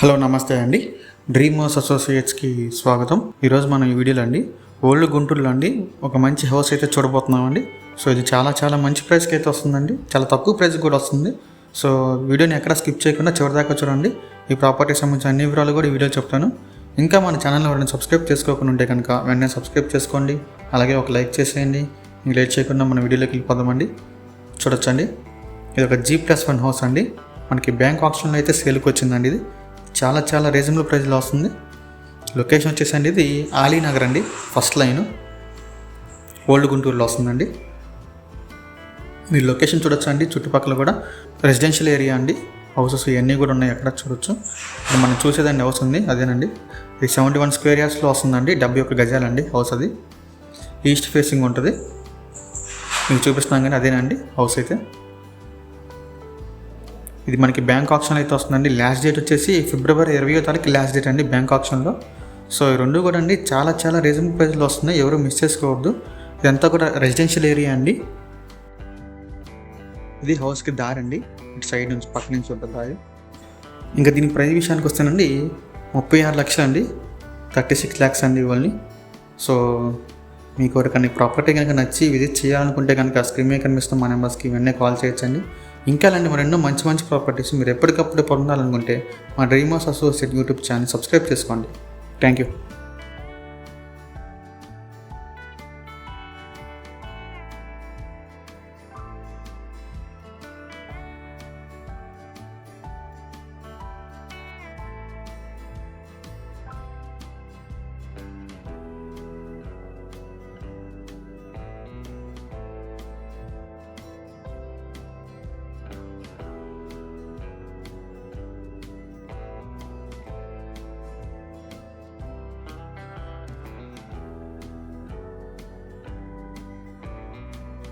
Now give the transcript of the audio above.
Hello నమస్తే అండి. Dream house అసోసియేట్స్కి స్వాగతం. ఈరోజు మనం ఈ వీడియోలో అండి ఓల్డ్ గుంటూరులో అండి ఒక మంచి హౌస్ అయితే చూడబోతున్నామండి. సో ఇది చాలా చాలా మంచి ప్రైస్కి అయితే వస్తుందండి. చాలా తక్కువ ప్రైస్ కూడా వస్తుంది. సో వీడియోని ఎక్కడ స్కిప్ చేయకుండా చివరిదాకా చూడండి. ఈ ప్రాపర్టీకి సంబంధించిన అన్ని వివరాలు కూడా ఈ వీడియో చెప్తాను. ఇంకా మన ఛానల్ ఎవరైనా సబ్స్క్రైబ్ చేసుకోకుండా ఉంటే కనుక వెంటనే సబ్స్క్రైబ్ చేసుకోండి. అలాగే ఒక లైక్ చేసేయండి. ఇంక లేట్ చేయకుండా మన వీడియోలోకి వెళ్ళిపోదామండి. చూడొచ్చండి. ఇది ఒక జీ ప్లస్ వన్ హౌస్ అండి. మనకి బ్యాంక్ ఆప్షన్లో అయితే సేల్కి వచ్చిందండి ఇది. చాలా చాలా రీజనబుల్ ప్రైస్లో వస్తుంది. లొకేషన్ వచ్చేసండి ఇది ఆలీనగర్ అండి ఫస్ట్ లైన్ ఓల్డ్ గుంటూరులో వస్తుందండి. మీరు లొకేషన్ చూడొచ్చు అండి చుట్టుపక్కల కూడా. రెసిడెన్షియల్ ఏరియా అండి హౌసెస్ ఇవన్నీ కూడా ఉన్నాయి అక్కడ చూడొచ్చు. ఇప్పుడు మనం చూసేదండి హౌస్ ఉంది అదేనండి. ఇది సెవెంటీ వన్ స్క్వేర్ యార్డ్స్లో వస్తుందండి డెబ్బై ఒక గజాలండి హౌస్ అది. ఈస్ట్ ఫేసింగ్ ఉంటుంది. మీకు చూపిస్తున్నాం కానీ అదేనండి హౌస్ అయితే. ఇది మనకి బ్యాంక్ ఆప్షన్ అయితే వస్తుందండి. లాస్ట్ డేట్ వచ్చేసి ఫిబ్రవరి ఇరవయో తారీఖు లాస్ట్ డేట్ అండి బ్యాంక్ ఆప్షన్లో. సో ఈ రెండు కూడా అండి చాలా చాలా రీజనబుల్ ప్రైస్లో వస్తున్నాయి. ఎవరు మిస్ చేసుకోవద్దు. ఇదంతా కూడా రెసిడెన్షియల్ ఏరియా అండి. ఇది హౌస్కి దారి అండి. ఇటు సైడ్ నుంచి పక్క నుంచి ఉంటుంది దారి. ఇంకా దీని ప్రైస్ విషయానికి వస్తేనండి ముప్పై ఆరు లక్షలు అండి. థర్టీ సిక్స్ ల్యాక్స్ అండి ఇవన్నీ సో మీకు ఎవరికైనా ప్రాపర్టీ కనుక నచ్చి విజిట్ చేయాలనుకుంటే కనుక స్క్రీన్ మీద కనిపిస్తున్న మా నెంబర్స్కి ఇవన్నీ కాల్ చేయొచ్చండి. ఇంకా అలాంటి మరెన్నో మంచి మంచి ప్రాపర్టీస్ మీరు ఎప్పటికప్పుడు పొందాలనుకుంటే మా dream house associate YouTube channel subscribe చేసుకోండి. Thank you